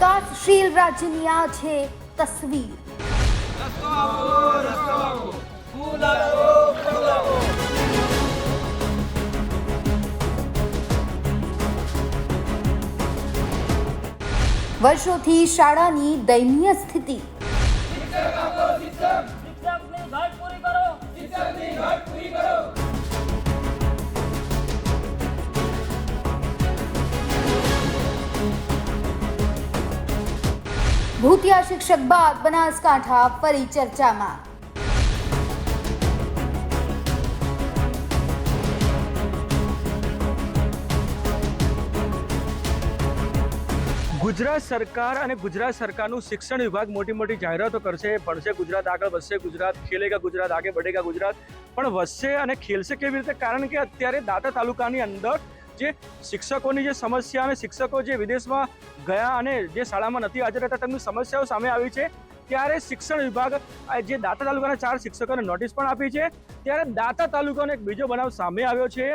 વિકાસશીલ રાજ્યની આ છે તસવીર. વર્ષોથી શાળાની દયનીય સ્થિતિ ભૂતિયા શિક્ષક બાદ બનાસકાંઠા ફરી ચર્ચામાં. ગુજરાત સરકાર અને ગુજરાત સરકારનું શિક્ષણ વિભાગ મોટી મોટી જાહેરાતો કરશે. ભણશે ગુજરાત આગળ, વધશે ગુજરાત, ખેલેગા ગુજરાત, આગે બઢેગા ગુજરાત. પણ વધશે અને ખેલશે કેવી રીતે? કારણ કે અત્યારે દાતા તાલુકાની અંદર જે શિક્ષકોની જે સમસ્યા અને શિક્ષકો જે વિદેશમાં ગયા અને જે શાળામાં નથી હાજર હતા તેમની સમસ્યાઓ સામે આવી છે. ત્યારે શિક્ષણ વિભાગ જે દાતા તાલુકાના ચાર શિક્ષકોને નોટિસ પણ આપી છે. ત્યારે દાતા તાલુકાનો એક બીજો બનાવ સામે આવ્યો છે.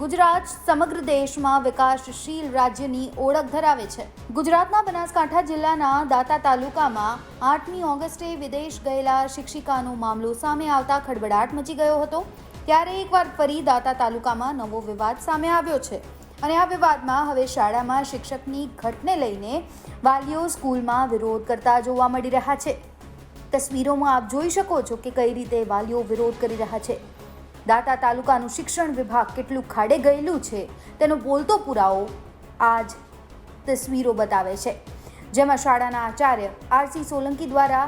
ગુજરાત સમગ્ર દેશમાં વિકાસશીલ રાજ્યની ઓળખ ધરાવે છે. ગુજરાતના બનાસકાંઠા જિલ્લાના દાતા તાલુકામાં આઠમી ઓગસ્ટે વિદેશ ગયેલા શિક્ષિકાનો મામલો સામે આવતા ખળબડાટ મચી ગયો હતો. ત્યારે એકવાર ફરી દાતા તાલુકામાં નવો વિવાદ સામે આવ્યો છે. અને આ વિવાદમાં હવે શાળામાં શિક્ષકની ઘટને લઈને વાલીઓ સ્કૂલમાં વિરોધ કરતા જોવા મળી રહ્યા છે. તસવીરોમાં આપ જોઈ શકો છો કે કઈ રીતે વાલીઓ વિરોધ કરી રહ્યા છે. દાતા તાલુકાનું શિક્ષણ વિભાગ કેટલું ખાડે ગયેલું છે તેનો બોલતો પુરાવો આજ તસવીરો બતાવે છે. જેમાં શાળાના આચાર્ય આરસી સોલંકી દ્વારા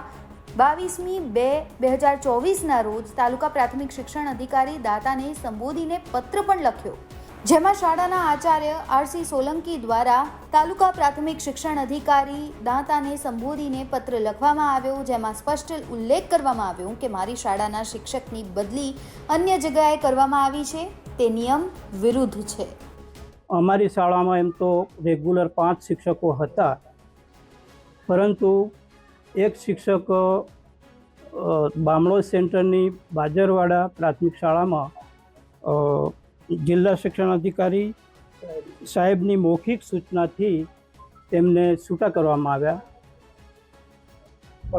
બાવીસમી બે બે હજાર ચોવીસના રોજ તાલુકા પ્રાથમિક શિક્ષણ અધિકારી દાતાને સંબોધીને પત્ર પણ લખ્યો. જેમાં શાળાના આચાર્ય આરસી સોલંકી દ્વારા તાલુકા પ્રાથમિક શિક્ષણ અધિકારી દાંતાને સંબોધીને પત્ર લખવામાં આવ્યો, જેમાં સ્પષ્ટ ઉલ્લેખ કરવામાં આવ્યો કે મારી શાળાના શિક્ષકની બદલી અન્ય જગ્યાએ કરવામાં આવી છે. તે નિયમ વિરુદ્ધ છે. અમારી શાળામાં એમ તો રેગ્યુલર પાંચ શિક્ષકો હતા, પરંતુ એક શિક્ષક બામણોદ સેન્ટરની બાજરવાડા પ્રાથમિક શાળામાં જિલ્લા શિક્ષણ અધિકારી સાહેબની મૌખિક સૂચનાથી તેમને છૂટા કરવામાં આવ્યા.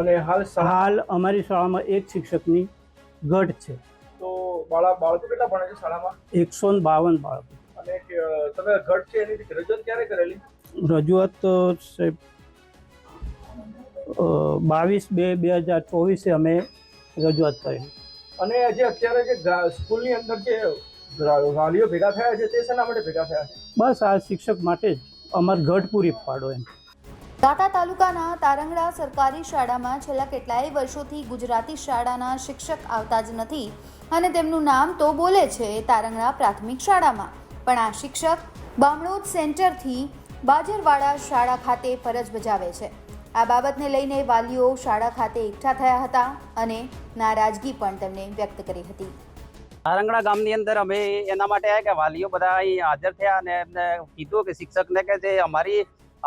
અને હાલ હાલ અમારી શાળામાં એક શિક્ષકની ઘટ છે. તો બાળા બાળકો કેટલા ભણે છે શાળામાં? એકસો બાવન બાળકો. અને તમે ઘટ છે એની રજૂઆત ક્યારે કરેલી? રજૂઆત સાહેબ બાવીસ બે બે હજાર ચોવીસે અમે રજૂઆત કરી. અને જે અત્યારે જે સ્કૂલની અંદર જે વાલીઓ ભેગા થયા છે તે શેના માટે ભેગા થયા છે? બસ આ શિક્ષક માટે જ. અમાર ઘટ પૂરી પાડો એમ. દાતા તાલુકાના તારંગડા સરકારી શાળામાં છેલ્લા કેટલાય વર્ષોથી ગુજરાતી શાળાના શિક્ષક આવતા જ નથી અને તેમનું નામ તો બોલે છે તારંગડા પ્રાથમિક શાળામાં. પણ આ શિક્ષક બામણોદ સેન્ટરથી બાજરવાડા શાળા ખાતે ફરજ બજાવે છે. આ બાબતને લઈને વાલીઓ શાળા ખાતે એકઠા થયા હતા અને નારાજગી પણ તેમણે વ્યક્ત કરી હતી. આરંગડા ગામની અંદર અમે એના માટે આવ્યા કે વાલીઓ બધા અહીં હાજર થયા અને એમને કીધું કે શિક્ષકને કે જે અમારી,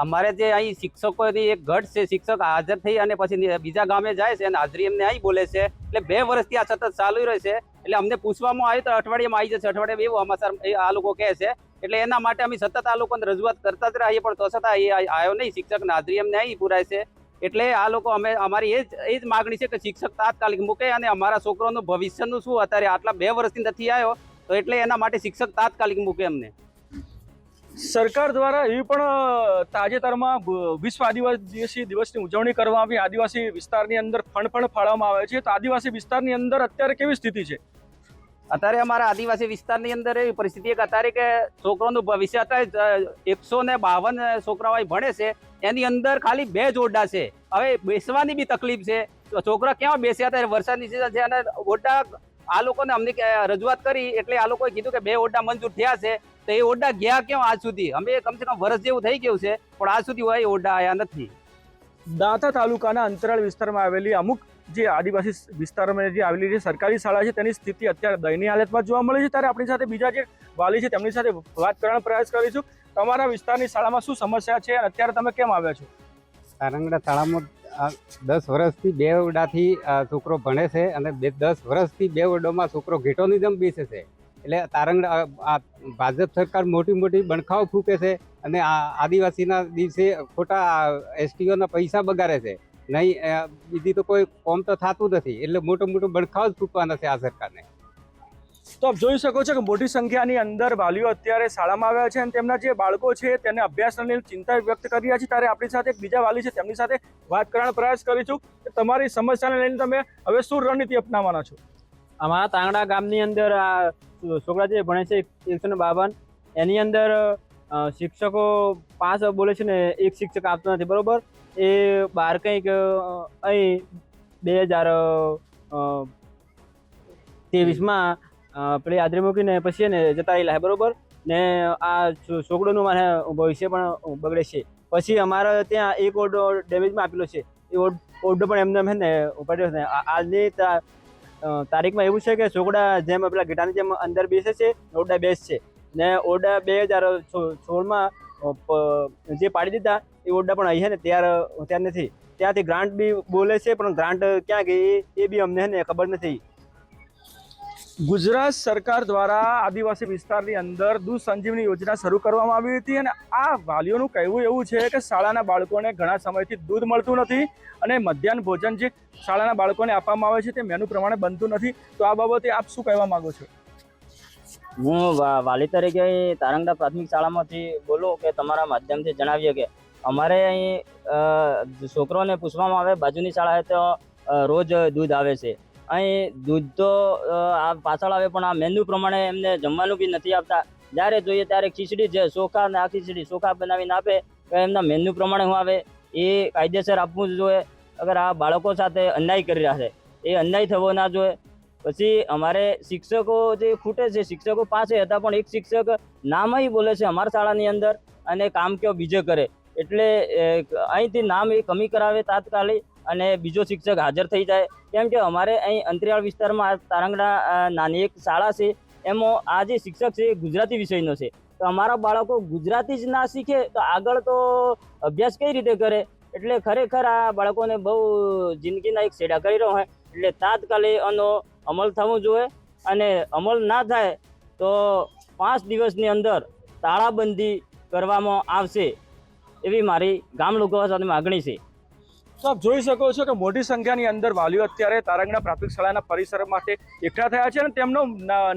અમારે જે અહીં શિક્ષકોની એક ઘટ છે, શિક્ષક હાજર થઈ અને પછી બીજા ગામે જાય છે અને હાજરી એમને અહીં બોલે છે. એટલે બે વર્ષથી આ સતત ચાલુ રહે છે. એટલે અમને પૂછવામાં આવ્યું તો અઠવાડિયામાં આવી જશે. અઠવાડિયામાં એવું અમાસર આ લોકો કહે છે એટલે એના માટે અમે સતત આ લોકોને રજૂઆત કરતા જ રહીએ, પણ તો છતાં એ આવ્યો નહીં. શિક્ષક હાજરી અમને અહીં પુરાય છે. એટલે આ લોકો અમે અમારી એ જ એ જ માગણી છે કે શિક્ષક તાત્કાલિક મૂકે અને અમારા છોકરોનું ભવિષ્યનું શું અત્યારે આટલા બે વર્ષથી નથી આવ્યો તો એટલે એના માટે શિક્ષક તાત્કાલિક મૂકે અમને સરકાર દ્વારા એવી પણ તાજેતરમાં વિશ્વ આદિવાસી દિવસની ઉજવણી કરવામાં આવી. આદિવાસી વિસ્તારની અંદર ફંડ પણ ફાળવવામાં આવે છે. તો આદિવાસી વિસ્તારની અંદર અત્યારે કેવી સ્થિતિ છે? અત્યારે અમારા આદિવાસી વિસ્તારની અંદર એવી પરિસ્થિતિ એક અત્યારે કે છોકરાનું ભવિષ્ય અત્યારે એકસો ને બાવન છોકરાઓ ભણે છે, એની અંદર ખાલી બે જ ઓરડા છે. હવે બેસવાની બી તકલીફ છે. છોકરા ક્યાં બેસે અત્યારે વરસાદની સિઝન છે અને ઓડા આ લોકોને અમને રજૂઆત કરી એટલે આ લોકોએ કીધું કે બે ઓડા મંજૂર થયા છે. તો એ ઓરડા ગયા ક્યાં આજ સુધી? અમે કમસે કમ વર્ષ જેવું થઈ ગયું છે, પણ આજ સુધી હોય એ ઓરડા આવ્યા નથી. દાંતા તાલુકાના અંતરાળ વિસ્તારમાં આવેલી અમુક જે આદિવાસી વિસ્તારમાં જે આવેલી જે સરકારી શાળા છે, તેની સ્થિતિ અત્યારે દયનીય હાલતમાં જોવા મળે છે. ત્યારે આપણી સાથે બીજા જે વાલી છે, તેમની સાથે વાત કરવાનો પ્રયાસ કરીશું. તમારા વિસ્તારની શાળામાં શું સમસ્યા છે અત્યારે તમે કેમ આવ્યા છો? તારંગડા શાળામાં દસ વર્ષથી બે ઓરડાથી છોકરો ભણે છે અને બે, દસ વર્ષથી બે ઓરડોમાં છોકરો ઘેટોની જેમ બેસે છે. એટલે તારંગડા આ ભાજપ સરકાર મોટી મોટી બણખાઓ ફૂંકે છે અને આ આદિવાસીના દિવસે ખોટા એસટીઓના પૈસા બગાડે છે. નહીં બીજી તો કોઈ કોમ તો થતું નથી. એટલે મોટો મોટો બળખાવ જ ફૂટવાના છે આ સરકારને. તો આપ જોઈ શકો છો કે મોટી સંખ્યાની અંદર વાલીઓ અત્યારે શાળામાં આવ્યા છે અને તેમના જે બાળકો છે તેને અભ્યાસને લઈને ચિંતા વ્યક્ત કરી રહ્યા છે. ત્યારે આપણી સાથે એક બીજા વાલી છે તેમની સાથે વાત કરવાનો પ્રયાસ કરીશું. કે તમારી સમસ્યાને લઈને તમે હવે શું રણનીતિ અપનાવવાના છો? અમારા તાંગડા ગામની અંદર આ છોકરા જે ભણે છે એકસો ને બાવન એની અંદર શિક્ષકો પાંચ બોલે છે ને એક શિક્ષક આપતો નથી. બરોબર? એ બાર કંઈક અહીં બે હજાર ત્રેવીસમાં પેલી આદરી મૂકીને પછી એને જતા રહેલા બરોબર? ને આ છોકડોનું મારે ભવિષ્ય પણ બગડે છે. પછી અમારે ત્યાં એક ઓરડો ડેમેજમાં આપેલો છે. એ ઓરડો પણ એમને એમ છે ને ઉપાડ્યો છે. આજની તારીખમાં એવું છે કે છોકરા જેમ પેલા ગીટાની જેમ અંદર બેસે છે ઓરડા બેસ છે. ને ઓરડા બે હજાર સોળમાં જે પાડી દીધા એ ઓરડા પણ અહીં છે ને ત્યાર ત્યાં નથી. ત્યાંથી ગ્રાન્ટ બી બોલે છે, પણ ગ્રાન્ટ ક્યાં ગઈ એ- બી અમને ને ખબર નથી. ગુજરાત સરકાર દ્વારા આદિવાસી વિસ્તારની અંદર દૂધ સંજીવની યોજના શરૂ કરવામાં આવી હતી અને આ વાલીઓનું કહેવું એવું છે કે શાળાના બાળકોને ઘણા સમયથી દૂધ મળતું નથી અને મધ્યાહન ભોજન જે શાળાના બાળકોને આપવામાં આવે છે તે મેનુ પ્રમાણે બનતું નથી. તો આ બાબતે આપ શું કહેવા માંગો છો? હું વાલી તરીકે અહીં તારંગડા પ્રાથમિક શાળામાંથી બોલું કે તમારા માધ્યમથી જણાવીએ કે અમારે અહીં છોકરોને પૂછવામાં આવે, બાજુની શાળાએ તો રોજ દૂધ આવે છે. અહીં દૂધ તો આ પાછળ આવે પણ આ મેન્યુ પ્રમાણે એમને જમવાનું બી નથી આપતા. જ્યારે જોઈએ ત્યારે ખીચડી છે ચોખા ને આ ખીચડી, ચોખા બનાવીને આપે તો એમના મેન્યુ પ્રમાણે હું આવે. એ કાયદેસર આપવું જોઈએ. અગર આ બાળકો સાથે અન્યાય કરી રહ્યા છે, એ અન્યાય થવો ના જોઈએ. પછી અમારે શિક્ષકો જે ખૂટે છે, શિક્ષકો પાસે હતા, પણ એક શિક્ષક નામય બોલે છે અમારા શાળાની અંદર અને કામ કયો બીજે કરે. એટલે અહીંથી નામ એ કમી કરાવે તાત્કાલિક અને બીજો શિક્ષક હાજર થઈ જાય. કેમ કે અમારે અહીં અંતરિયાળ વિસ્તારમાં તારંગડા નાની એક શાળા છે. એમાં, આ જે શિક્ષક છે એ ગુજરાતી વિષયનો છે. તો અમારા બાળકો ગુજરાતી જ ના શીખે, તો આગળ તો અભ્યાસ કઈ રીતે કરે? એટલે ખરેખર આ બાળકોને બહુ જિંદગીના એક છેડા કરી રહ્યો હોય. એટલે તાત્કાલિક આનો અમલ થવો જોઈએ અને અમલ ના થાય તો પાંચ દિવસની અંદર તાળાબંધી કરવામાં આવશે એવી મારી ગામ લોકો સાથે માગણી છે. તો જોઈ શકો છો કે મોટી સંખ્યાની અંદર વાલીઓ અત્યારે તારંગના પ્રાથમિક શાળાના પરિસર માટે એકઠા થયા છે અને તેમનો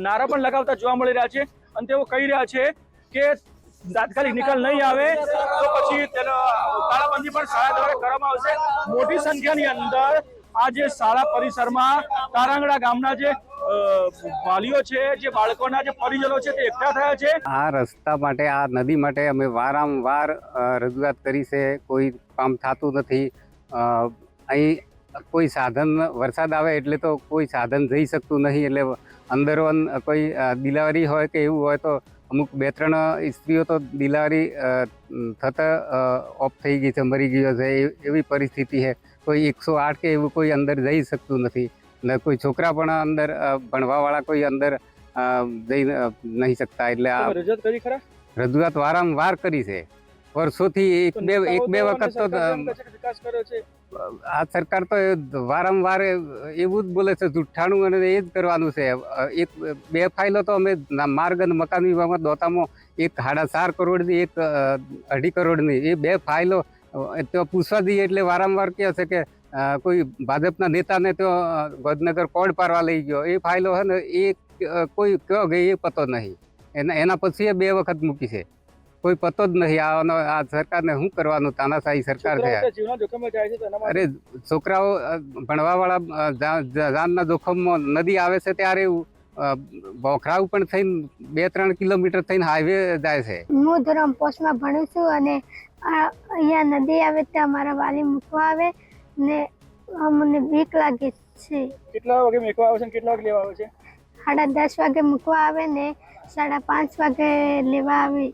નારા પણ લગાવતા જોવા મળી રહ્યા છે અને તેઓ કહી રહ્યા છે કે તાત્કાલિક નિકાલ નહીં આવે તો પછી તેનો તાળાબંધી પણ શાળા દ્વારા કરવામાં આવશે. મોટી સંખ્યાની અંદર આ જે શાળા પરિસરમાં તારાંગડા ગામના જે વાલીઓ છે, જે બાળકોના જે પરિજનો છે તે એકઠા થયા છે. આ રસ્તા માટે, આ નદી માટે અમે વારંવાર રજૂઆત કરી છે. કોઈ કામ થતું નથી. અહીં કોઈ સાધન વરસાદ આવે એટલે તો કોઈ સાધન જઈ શકતું નહીં. એટલે અંદરો કોઈ દિલાવરી હોય કે એવું હોય તો અમુક બે ત્રણ સ્ત્રીઓ તો દિલાવરી થતાં ઓફ થઈ ગઈ છે, મરી ગયો છે. એવી પરિસ્થિતિ છે. કોઈ એકસો આઠ કે એવું કોઈ અંદર જઈ શકતું નથી. ને કોઈ છોકરા પણ અંદર ભણવાવાળા કોઈ અંદર જઈ નહીં શકતા. એટલે આ રજૂઆત કરી ખરા? રજૂઆત વારંવાર કરી છે. વર્ષોથી એક બે એક બે વખત તો આ સરકાર તો વારંવાર એવું જ બોલે છે જુઠ્ઠાણું અને એ જ કરવાનું છે. એક બે ફાઇલો તો અમે માર્ગ અને મકાન વિભાગમાં દોતામાં એક સાડા ચાર કરોડની એક અઢી કરોડની એ બે ફાઇલો તો પૂછવા દઈએ એટલે વારંવાર કહે છે કે કોઈ ભાજપના નેતાને તો અ, કોડ પારવા લઈ ગયો. એ ફાઇલો છે ને એ કોઈ કયો ગઈ એ પતો નહીં. એના એના પછી એ બે વખત મૂકી છે. કોઈ પતો જ નહીં. આનો આ સરકારને શું કરવાનું? તાનાશાહી સરકાર છે આ. છોકરાઓ જીવના જોખમે જાય છે તો એના માટે અરે છોકરાઓ ભણવાવાળા જાનના જોખમમાં નદી આવે છે ત્યારે બોખરાવ પણ થઈને બે ત્રણ કિલોમીટર થઈને હાઈવે જાય છે. હું ધોરણ પોસ્ટમાં ભણું છું અને અહીંયા નદી આવે ત્યાં મારા વાલી મૂકવા આવે ને અમને બીક લાગે છે. કેટલા વાગે મૂકવા આવે છે કેટલા વાગે લેવા આવે છે? સાડા દસ વાગે મૂકવા આવે ને સાડા પાંચ વાગે લેવા આવે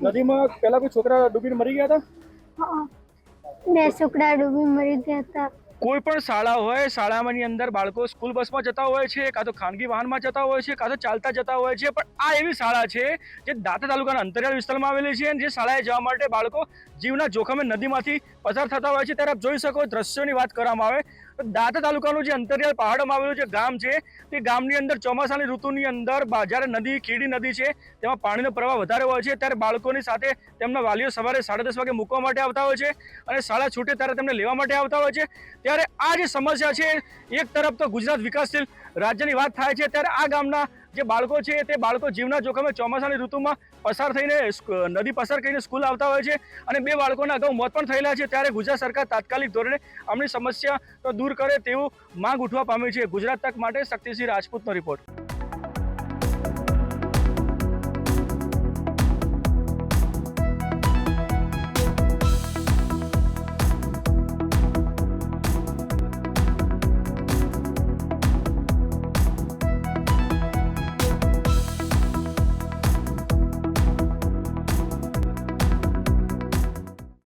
નદીમાં પેલા કોઈ છોકરા ડૂબીને મરી ગયા હતા? બે છોકરા ડૂબી મરી ગયા હતા. કોઈ પણ શાળા હોય, શાળામાંની અંદર બાળકો સ્કૂલ બસમાં જતા હોય છે, કાં તો ખાનગી વાહનમાં જતા હોય છે, કાં તો ચાલતા જતા હોય છે, પણ આ એવી શાળા છે જે દાંતા તાલુકાના અંતરિયાળ વિસ્તારમાં આવેલી છે અને જે શાળાએ જવા માટે બાળકો જીવના જોખમે નદીમાંથી પસાર થતા હોય છે. ત્યારે આપ જોઈ શકો દ્રશ્યોની વાત કરવામાં આવે દાંતા તાલુકાનું જે અંતરિયાળ પહાડોમાં આવેલું જે ગામ છે, તે ગામની અંદર ચોમાસાની ઋતુની અંદર જ્યારે નદી ખીડી નદી છે, તેમાં પાણીનો પ્રવાહ વધારે હોય છે, ત્યારે બાળકોની સાથે તેમના વાલીઓ સવારે સાડા દસ વાગે મૂકવા માટે આવતા હોય છે અને શાળા છૂટે ત્યારે તેમને લેવા માટે આવતા હોય છે. ત્યારે આ જે સમસ્યા છે, એક તરફ તો ગુજરાત વિકાસશીલ રાજ્યની વાત થાય છે, ત્યારે આ ગામના જે બાળકો છે તે બાળકો જીવના જોખમે ચોમાસાની ઋતુમાં પસાર થઈને નદી પસાર કરીને સ્કૂલ આવતા હોય છે અને બે બાળકોના અગાઉ મોત પણ થયેલા છે. ત્યારે ગુજરાત સરકાર તાત્કાલિક ધોરણે આમની સમસ્યા તો દૂર કરે તેવું માંગ ઉઠવા પામી છે. ગુજરાત તક માટે શક્તિસિંહ રાજપૂતનો રિપોર્ટ.